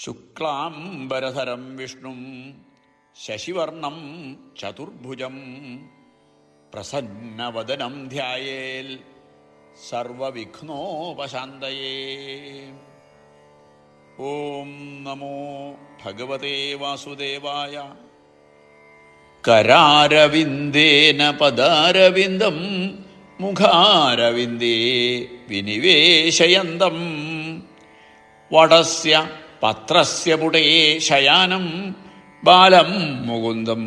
ശുക്ലാംബരധരം വിഷ്ണു ശശിവർണം ചതുർഭുജം. പ്രസന്നവദനം ധ്യായേൽ സർവവിഘ്നോപശാന്തയേ. ഓം നമോ ഭഗവതേ വാസുദേവായ. കരാരവിന്ദേന പദാരവിന്ദം മുഖാരവിന്ദേ വിനിവേശയന്തം. വടസ്യ പത്രസ്യപുടേ ശയാനം ബാലം മുകുന്ദം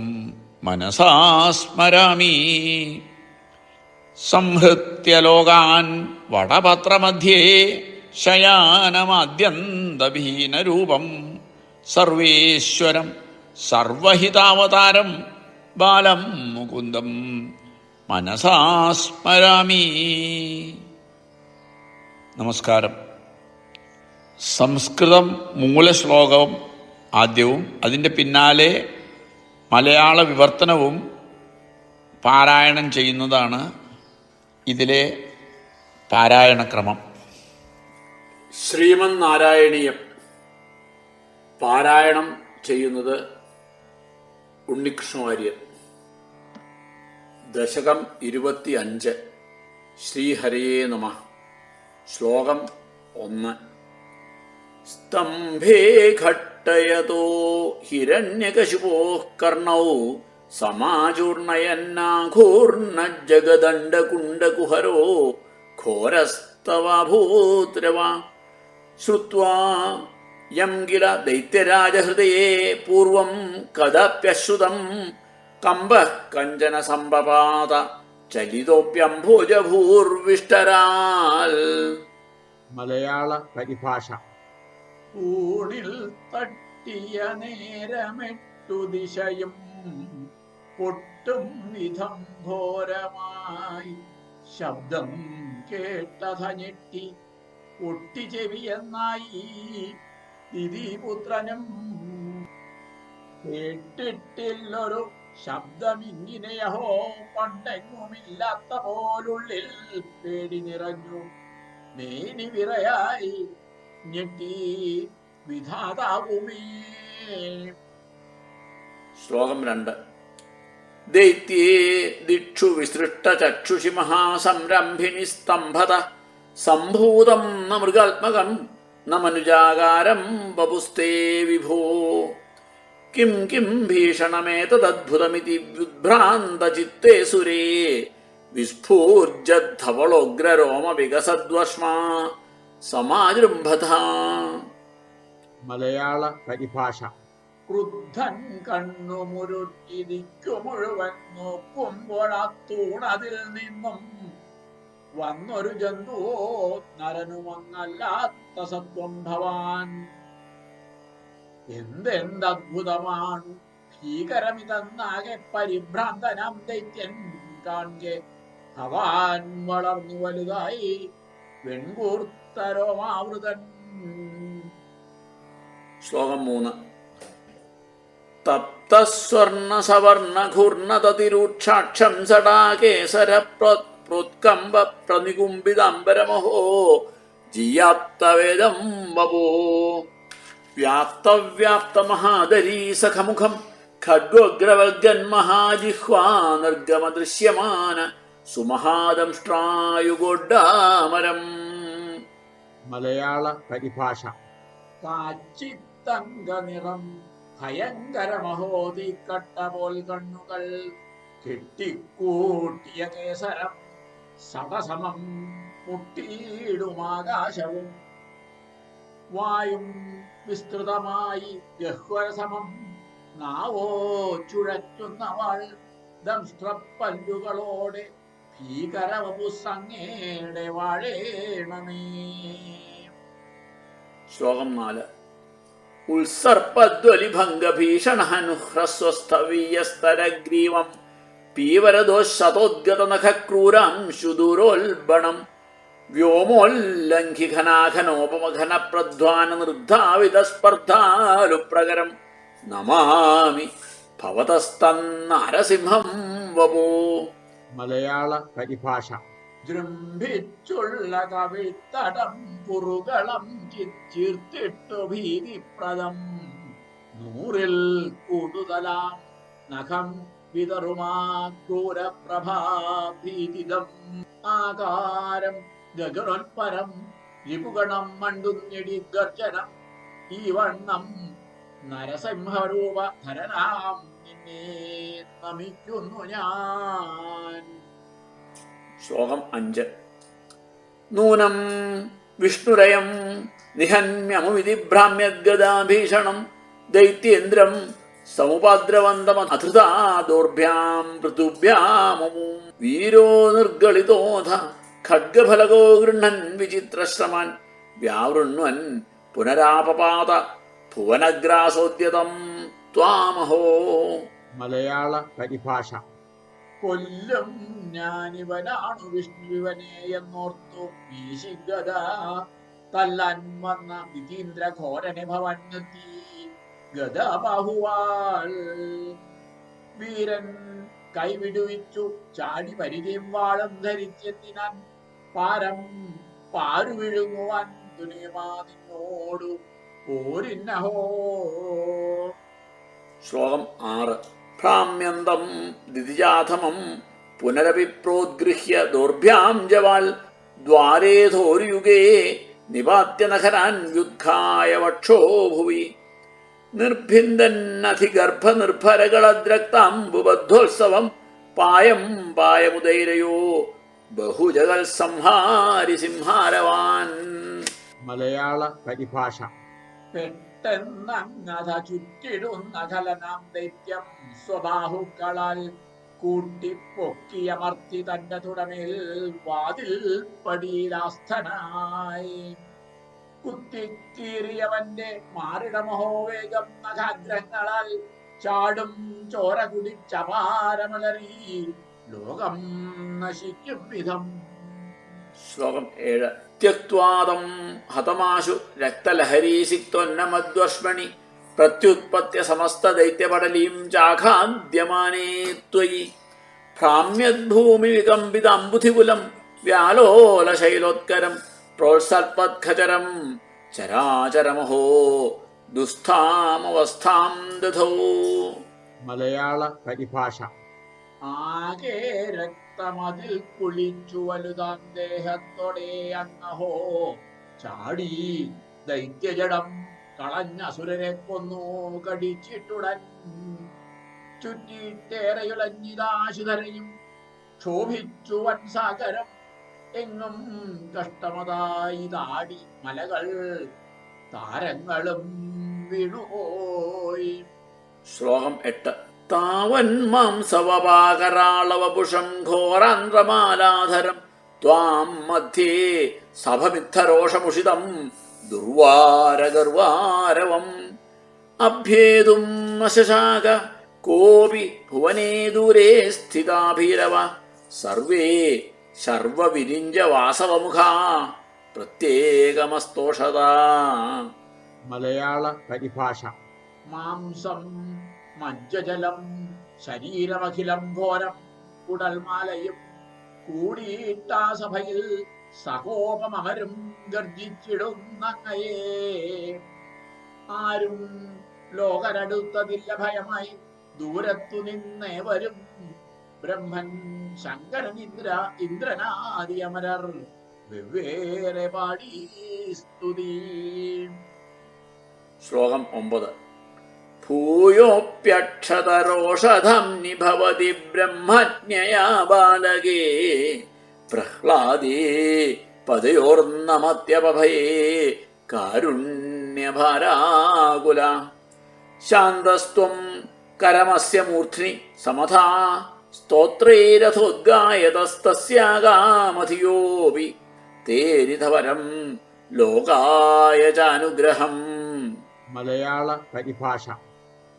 മനസാ സ്മരാമി. സംഹൃത്യ ലോകാൻ വടപത്രമധ്യേ ശയാനമാദ്യന്തഭീനരൂപം. സർവേശ്വരം സർവഹിതാവതാരം ബാലം മുകുന്ദം മനസാസ്മരാമി നമസ്കാരം. സംസ്കൃതം മൂലശ്ലോകം ആദ്യവും. അതിന്റെ പിന്നാലെ മലയാള വിവർത്തനവും പാരായണം ചെയ്യുന്നതാണ് ഇതിലെ പാരായണക്രമം ശ്രീമൻ നാരായണീയം പാരായണം ചെയ്യുന്നത് ഉണ്ണികൃഷ്ണവാര്യർ ദശകം ഇരുപത്തി അഞ്ച് ശ്രീഹരയേ നമ. ശ്ലോകം ഒന്ന്. ഘട്ടയതോ ഹിരണ്യകശിപോ കർണൗ സമാചൂർണയന്നാഘൂർണ ജഗദണ്ഡകുണ്ടകുഹരോ ഘോരസ്തവഭൂത്രവ ശ്രുത്വാ യം കില ദൈത്യരാജഹൃദയേ പൂർവം കഥപ്യശ്രുതം. കമ്പ കഞ്ചന സമ്പപാത ചലിതോപ്യംഭോജഭൂർവിഷ്ടരാൽ മലയാള പരിഭാഷ. ഊണിൽ തട്ടിയ നേരമെട്ടു ദിശയും. പൊട്ടും വിധം ഘോരമായി ശബ്ദം കേട്ടത ഞെട്ടി ഒട്ടിച്ചെവിയെന്നായി ദിതിപുത്രനും കേട്ടിട്ടില്ലൊരു ശബ്ദമിങ്ങിനെയഹോ പണ്ടെങ്ങുമില്ലാത്ത പോലുള്ളിൽ പേടി നിറഞ്ഞു. മേനി വിറയായി ഞെട്ടി വിധാതാവുമേ. ശ്ലോകം രണ്ട്. ദൈത്യേ ദിക്ഷു വിസൃഷ്ട ചക്ഷുഷി മഹാസംരംഭിണി സ്തംഭത. സംഭൂതം ന മൃഗാത്മകം ന മനുജാകാരം വപുസ്തേ വിഭോ. Kim Kim ഭീഷണമേതദ്ഭുതമിതി വ്യുഭ്രാന്തചിത്തേ സുരേ. വിസ്ഫൂർജദ്ധവളോഗ്രരോമ വികസദ്വഷ്മാ. സമാജൃംഭത മലയാള പരിഭാഷ. ക്രുദ്ധൻ കണ്ണു മുരുട്ടി ദിക്കു മുഴുവൻ നോക്കുമ്പോൾ ആ തൂണതിൽ നിന്നും വന്നൊരു ജന്തുവോ നരനുമൊന്നല്ലാത്ത സത്വം ഭവാൻ എന്തെന്തദ്ഭുതമാണ് ഭീകരമിതെന്നാകെ പരിഭ്രാന്തനം ദൈത്യൻ കാൺകെ ഭവാൻ വളർന്നു വലുതായി. വെൺകൂർത്തരോമാവൃതൻ ശ്ലോകം മൂന്ന്. തപ്തസ്വർണ സവർണ ഘൂർണതതിരൂക്ഷാക്ഷം സടാകേസര പ്രോത്കമ്പ പ്രനികുംബിതംബരമഹോ ജിയാപ്തവേദം വപോ. വ്യാപ്തവ്യാപ്ത മഹാദരീ സഖമുഖം ഖഡ്വഗ്രവൽഗൻ മഹാജിഹ്വാ നിർഗമദൃശ്യമാന സുമഹാദംഷ്ട്രായുഗോഡാമരം മലയാള പരിഭാഷ. കാച്ചിത്തങ്ക നിറം ഭയങ്കര കട്ട പോൽ കണ്ണുകൾ കെട്ടിക്കൂട്ടിയ കേസരം സടസമം മുട്ടിയിടുമാകാശവും വായും വിസ്തൃതമായി ഗഹ്വരസമം നാവോ ചുഴറ്റുന്നവൾ ദംഷ്ട്രപ്പല്ലുകളോടെ ഭീകരവപുസങ്ങേടെ വാഴേണമേ ശ്ലോകം നാല്. ഉത്സർപ്പദ്വലിഭംഗഭീഷണഹനുഹ്രസ്വസ്ഥവീയസ്തരഗ്രീവം പീവരദോശതോദ്ഗതനഖക്രൂരാംശുദൂരോൽബണം വ്യോമോല്ലംഘിഘനാഘനോപമഘന പ്രധ്വാന നിർദ്ധാവിത സ്പർദ്ധാലുപ്രകരം നമാമി ഭവതസ്തന്നരസിംഹം വപോ. മലയാള പരിഭാഷ. ജൃംഭിച്ചുള്ള കവിത്തടം പുറുകളം ചിർത്തിട്ടു ഭീതിപ്രദം. നൂറിൽ കൂടുതലാം നഖം വിതറുമാ ക്രൂരപ്രഭാഭീതിതം ആകാരം ഗഗനോൽപരം രിപുഗണം മണ്ടുന്നിടി ഗർജനം. ഈ വണ്ണം നരസിംഹരൂപ ധരനാം നിന്നെ നമിക്കുന്നു ഞാൻ. ശ്ലോകം അഞ്ച്. നൂനം വിഷ്ണുരയം നിഹന്യമുവിധി ഭ്രാമ്യദ്ഗദാഭീഷണം ദൈത്യേന്ദ്രം സമുപാദ്രവന്തമധൃതാ ദോർഭ്യാം പൃഥുഭ്യാമമൂ. വീരോ നിർഗളിതോധ ഖഡ്ഗഫലകോ ഗൃഹൻ വിചിത്രശ്രമാൻ വ്യാവൃണ്വൻ പുനരാപപാത ഭുവനഗ്രാസോദ്യതം ത്വാമഹോ. മലയാള പരിഭാഷ. കൊല്ലും ഞാനിവനാണു വിഷ്ണുവിവനെ എന്നോർത്തു. വീശിഗത തല്ലാൻ വന്ന വിതീന്ദ്ര ഘോരനെ ഭവന്നെത്തി ഗത ബാഹുവാൾ വീരൻ കൈവിടുവിച്ചു. ചാടി പരിധിയും വാളം ധരിച്ചെത്തിനാൻ പാരം പാരുവിഴുങ്ങുവാൻ തുനിയുമാതിനോടു പോരിന്നഹോ. ശ്ലോകം ആറ്. ഭ്രാമ്യന്തം ദിതിജാഥമം പുനരപി പ്രോദ്ഗൃഹ്യ ദൗർഭ്യാം ജവാൽ ദ്വാരേധോരുയുഗേ നിപാത്യനഖരാൻ വ്യുദ്ഘായ വക്ഷോ ഭുവി. നിർഭിന്ദന്നധിഗർഭ നിർഭരകളദ്രക്താംബുബദ്ധോത്സവം പായം പായമുദൈരയോ ബഹുജഗൽ സംഹാരി സിംഹാരവാൻ. മലയാള പരിഭാഷ. പെട്ടെന്നങ്ങത ചുറ്റിടുന്ന ഖലനാം ദൈത്യം സ്വബാഹുക്കളാൽ കൂട്ടിപ്പൊക്കിയമർത്തി തന്റെ തുടമിൽ വാതിൽ പടിയിലാസ്ഥനായി. കുത്തിക്കീറിയവന്റെ മാറിടമഹോവേഗം നഖാഗ്രഹങ്ങളാൽ ചാടും ചോര കുടിച്ചപാരമലറി ലോകം നശിക്കും വിധം ശ്ലോകം ഏഴ്. ത്യക്വാദം ഹതമാശു രക്തലഹരീസിക്തൊന്നമദ്വശ്മണി പ്രത്യുത്പത്യ സമസ്ത ദൈത്യപടലീം ചാഖാദ്യമാനേ ത്വയി. ഭ്രാമ്യദ്ഭൂമി വികമ്പിത അമ്പുധികുലം വ്യാലോലശൈലോത്കരം പ്രോത്സൽപത്ഖചരം ചരാചരമഹോ ദുസ്ഥാമവസ്ഥാം ദധോ. മലയാള പരിഭാഷ. ആകെ രക്തമതിൽ കുളിച്ചു വലുതാൻ ദേഹത്തോടെ അന്നഹോ. ചാടി ദൈത്യജടം കളഞ്ഞ അസുരനെ കൊന്നു കടിച്ചിട്ടുടൻ. ചുറ്റിട്ടേറെയുലഞ്ഞിതാശുധരയും ക്ഷോഭിച്ചു വൻസാഗരം എങ്ങും കഷ്ടമതായി താടി മലകൾ താരങ്ങളും വീണുപോയി. ശ്ലോകം എട്ട്. താവൻ മാംസവപാകരാളവപുഷം ഘോരാന്ത്രമാലാധരം. ത്വാം മധ്യേ സഭമിദ്ധരോഷമുഷിതം ദുർവാരഗർവാരവം. അഭ്യേതും നശശാക കോപി ഭുവനേ ദൂരേ സ്ഥിതാഭീരവ. സർവേ ശർവവിരിഞ്ച വാസവമുഖാ പ്രത്യേകമസ്തോഷത. മലയാള പരിഭാഷ. മാംസം മജ്ജജലം ശരീരമഖിലം ഘോരം കുടൽമാലയും കൂടിയിട്ടാ സഭയിൽ സഹോപമരും ഗർജിച്ചിടുന്നങ്ങയെ. ആരും ലോകരടുത്തതില്ല ഭയമായി ദൂരത്തു നിന്നേ വരും. ബ്രഹ്മൻ ശങ്കരൻ ഇന്ദ്ര ഇന്ദ്രനാദിയമരർ വെവ്വേറെ പാടി സ്തുതി. ശ്ലോകം ഒമ്പത്. ഭൂയോപ്യക്ഷതരോഷധം നിഭവതി ബ്രഹ്മജ്ഞയാ ബാലകേ. പ്രഹ്ലാദേ പതയോർന്നമത്യപഭയേ കാരുണ്യഭാരാകുല. ശാന്തസ്ത്വം കരമസ്യ മൂർധ്നി സമഥാ സ്തോത്രൈരഥോദ്ഗായതസ്തസ്യാകാമധിയോപി തേരിധവരം ലോകായ ചാനുഗ്രഹം. മലയാള പരിഭാഷ.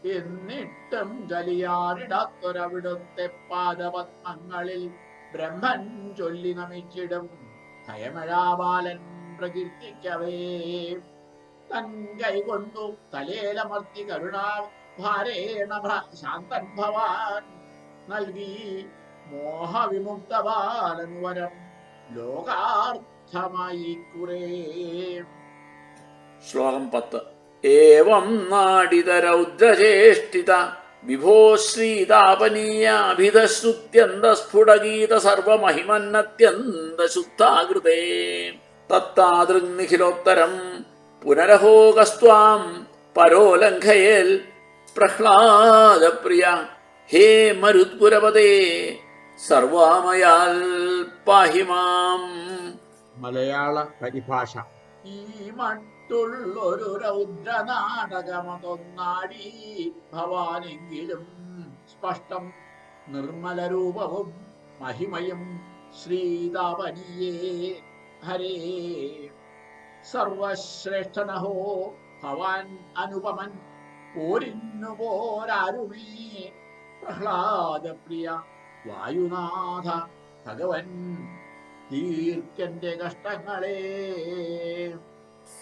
എന്നിട്ടും ഗലിയാറിടാത്തൊരവിടുത്തെ പാദപത്മങ്ങളിൽ ബ്രഹ്മൻ ചൊല്ലി നമിച്ചിടും. ഭയമഴാബാലൻ പ്രകീർത്തിക്കവേ. തൻ കൈ കൊണ്ടു തലേലമർത്തി കരുണാ ഭാരേണ ശാന്തൻ ഭവാൻ നൽകി. മോഹവിമുക്ത ബാലനുവരം ലോകാർത്ഥമായി കുറേ. ശ്ലോകം പത്ത്. ഏവം നാടിതരൗദ്രചേഷ്ടിത വിഭോ ശ്രീതാപനീയാഭിതശ്രുത്യന്തസ്ഫുടഗീത സർവമഹിമന്നത്യന്ത ശുദ്ധാകൃതേ തത്താദൃഗ്നിഖിലോത്തരം പുനരഹോകസ്ത്വാം പരോലംഘയേൽ. പ്രഹ്ലാദപ്രിയ ഹേ മരുത്പുരപതേ സർവാമയാൽ പാഹിമാം മലയാള പരിഭാഷ. ഈ മട്ടുള്ളൊരു രൗദ്രനാടകമതൊന്നാടി ഭവാനെങ്കിലും സ്പഷ്ടം നിർമ്മല രൂപവും മഹിമയും ശ്രീതാപനിയേ. ഹരേ. സർവശ്രേഷ്ഠനഹോ ഭവാൻ അനുപമൻ പോരിന്നു പോരാരുമേ. പ്രഹ്ലാദപ്രിയ വായുനാഥ ഭഗവൻ തീർക്കന്റെ കഷ്ടങ്ങളെ.